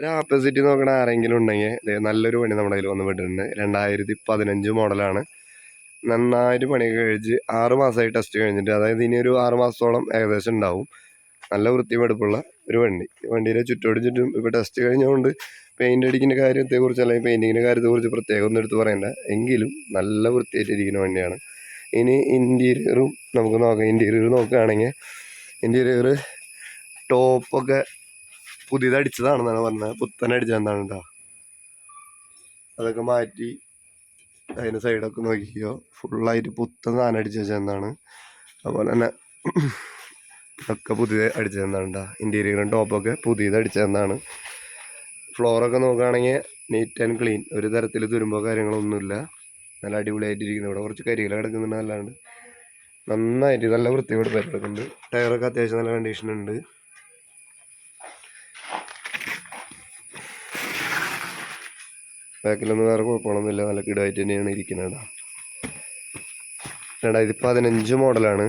ഒരു ആപ്പോസിറ്റ് നോക്കണ ആരെങ്കിലും ഉണ്ടെങ്കിൽ നല്ലൊരു പണി നമ്മുടെ കയ്യിൽ വന്ന് വിട്ടിട്ടുണ്ട് രണ്ടായിരത്തി പതിനഞ്ച് മോഡലാണ്. നന്നായിട്ട് പണിയൊക്കെ കഴിച്ച് ആറ് മാസമായി ടെസ്റ്റ് കഴിഞ്ഞിട്ട്. അതായത് ഇനി ഒരു ആറ് മാസത്തോളം ഏകദേശം ഉണ്ടാവും. നല്ല വൃത്തിമെടുപ്പുള്ള ഒരു വണ്ടി. വണ്ടിയുടെ ചുറ്റോട് ചുറ്റും ഇപ്പോൾ ടെസ്റ്റ് കഴിഞ്ഞുകൊണ്ട് പെയിന്റ് അടിക്കുന്ന കാര്യത്തെക്കുറിച്ച് അല്ലെങ്കിൽ പെയിന്റിങ്ങിന്റെ കാര്യത്തെക്കുറിച്ച് പ്രത്യേകം ഒന്നും എടുത്ത് പറയണ്ട. എങ്കിലും നല്ല വൃത്തിയായിട്ടിരിക്കുന്ന വണ്ടിയാണ്. ഇനി ഇന്റീരിയറും നമുക്ക് നോക്കാം. ഇന്റീരിയർ നോക്കുകയാണെങ്കിൽ ഇന്റീരിയർ ടോപ്പൊക്കെ പുതിയത് അടിച്ചതാണെന്നാണ് പറഞ്ഞത്. പുത്തൻ അടിച്ചതെന്താണ് കേട്ടോ അതൊക്കെ മാറ്റി അതിന്റെ സൈഡൊക്കെ നോക്കിയോ ഫുള്ളായിട്ട് പുത്തൻ സാധനം അടിച്ച് വെച്ചതെന്നാണ് അതുപോലെ തന്നെ ഒക്കെ പുതിയത് അടിച്ചതെന്നാണ് കേട്ടോ ഇന്റീരിയറും ടോപ്പൊക്കെ പുതിയത് അടിച്ചതെന്നാണ് ഫ്ലോറൊക്കെ നോക്കുകയാണെങ്കിൽ നീറ്റ് ആൻഡ് ക്ലീൻ ഒരു തരത്തിൽ തുരുമ്പോ കാര്യങ്ങളൊന്നുമില്ല. നല്ല അടിപൊളിയായിട്ടിരിക്കുന്നു. ഇവിടെ കുറച്ച് കരികൾ കിടക്കുന്നുണ്ട് അല്ലാണ്ട് നന്നായിട്ട് നല്ല വൃത്തിയോട് പേരെടുക്കുന്നുണ്ട് ടയറൊക്കെ അത്യാവശ്യം നല്ല കണ്ടീഷൻ ബാക്കിലൊന്നും വേറെ കുഴപ്പമൊന്നുമില്ല നല്ല കിടായിട്ട് തന്നെയാണ് ഇരിക്കുന്നത് രണ്ടായിരത്തി പതിനഞ്ച് മോഡലാണ്.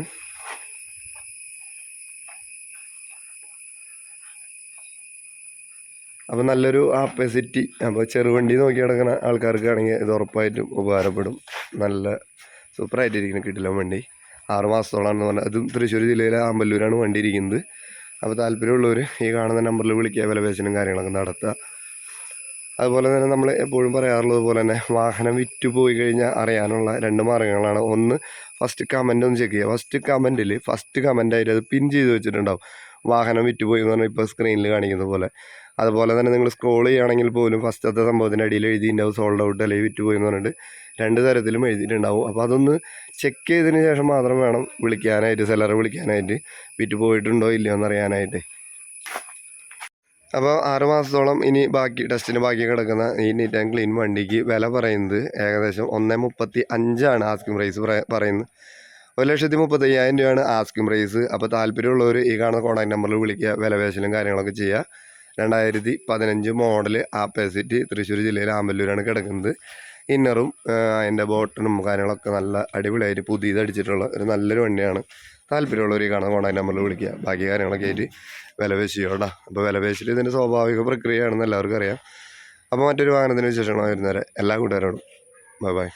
അപ്പോൾ നല്ലൊരു ആപ്പസിറ്റി അപ്പോൾ ചെറുവണ്ടി നോക്കി നടക്കുന്ന ആൾക്കാർക്കാണെങ്കിൽ ഇത് ഉറപ്പായിട്ടും ഉപകാരപ്പെടും. നല്ല സൂപ്പറായിട്ടിരിക്കുന്ന കിട്ടില്ല വണ്ടി. ആറ് മാസത്തോളാണെന്ന് പറഞ്ഞാൽ അതും തൃശ്ശൂർ ജില്ലയിലെ ആമ്പല്ലൂരാണ് വണ്ടി ഇരിക്കുന്നത്. അപ്പോൾ താല്പര്യമുള്ളവർ ഈ കാണുന്ന നമ്പറിൽ വിളിക്കുക വിലപേശനും കാര്യങ്ങളൊക്കെ നടത്തുക. അതുപോലെ തന്നെ നമ്മൾ എപ്പോഴും പറയാറുള്ളത് പോലെ തന്നെ വാഹനം വിറ്റ് പോയി കഴിഞ്ഞാൽ അറിയാനുള്ള രണ്ട് മാർഗങ്ങളാണ് ഒന്ന് ഫസ്റ്റ് കമന്റ് ഒന്ന് ചെക്ക് ചെയ്യുക. ഫസ്റ്റ് കമന്റിൽ ഫസ്റ്റ് കമന്റായിട്ട് അത് പിൻ ചെയ്ത് വെച്ചിട്ടുണ്ടാവും. വാഹനം വിറ്റ് പോയി എന്ന് പറഞ്ഞാൽ ഇപ്പോൾ സ്ക്രീനിൽ കാണിക്കുന്ന പോലെ. അതുപോലെ തന്നെ നിങ്ങൾ സ്ക്രോൾ ചെയ്യുകയാണെങ്കിൽ പോലും ഫസ്റ്റത്തെ സംഭവത്തിന്റെ അടിയിൽ എഴുതിയിട്ടുണ്ടാവും സോൾഡ് ഔട്ട് അല്ലെങ്കിൽ വിറ്റ് പോയി എന്ന് പറഞ്ഞിട്ട് രണ്ട് തരത്തിലും എഴുതിയിട്ടുണ്ടാവും. അപ്പോൾ അതൊന്ന് ചെക്ക് ചെയ്തതിന് ശേഷം മാത്രം വേണം വിളിക്കാനായിട്ട് സെല്ലറെ വിളിക്കാനായിട്ട് വിറ്റ് പോയിട്ടുണ്ടോ ഇല്ലയോ എന്നറിയാനായിട്ട്. അപ്പോൾ ആറ് മാസത്തോളം ഇനി ബാക്കി ടെസ്റ്റിന് ബാക്കി കിടക്കുന്ന ഈ നീറ്റ് ആൻഡ് ക്ലീൻ വണ്ടിക്ക് വില പറയുന്നത് ഏകദേശം ഒന്നേ മുപ്പത്തി അഞ്ചാണ് ആസ്കിംഗ് പ്രൈസ് പറയുന്നത്. ഒരു ലക്ഷത്തി മുപ്പത്തി അയ്യായിരം രൂപയാണ് ആസ്കിംഗ് പ്രൈസ് അപ്പോൾ താല്പര്യമുള്ളവർ ഈ കാണുന്ന കോൺടാക്ട് നമ്പറിൽ വിളിക്കുക വിലപേശലും കാര്യങ്ങളൊക്കെ ചെയ്യുക. രണ്ടായിരത്തി പതിനഞ്ച് മോഡൽ ആപ്പേസിറ്റി തൃശ്ശൂർ ജില്ലയിലെ ആമ്പല്ലൂരാണ് കിടക്കുന്നത്. ഇന്നറും അതിന്റെ ബോട്ടണും കാര്യങ്ങളൊക്കെ നല്ല അടിപൊളിയായിട്ട് പുതിയത് അടിച്ചിട്ടുള്ള ഒരു നല്ലൊരു വണ്ടിയാണ്. താല്പര്യമുള്ളവർ കാണുന്ന കോൺടാക്ട് നമ്പറിൽ വിളിക്കുക. ബാക്കി കാര്യങ്ങളൊക്കെ ആയിട്ട് വില പേശിയോടാ അപ്പോൾ വില പേശിൽ ഇതിന്റെ സ്വാഭാവിക പ്രക്രിയയാണെന്ന് എല്ലാവർക്കും അറിയാം. അപ്പോൾ മറ്റൊരു വാഹനത്തിന് വിശേഷമാണ് വരുന്നവരെ എല്ലാ കൂട്ടുകാരോടും. Bye bye.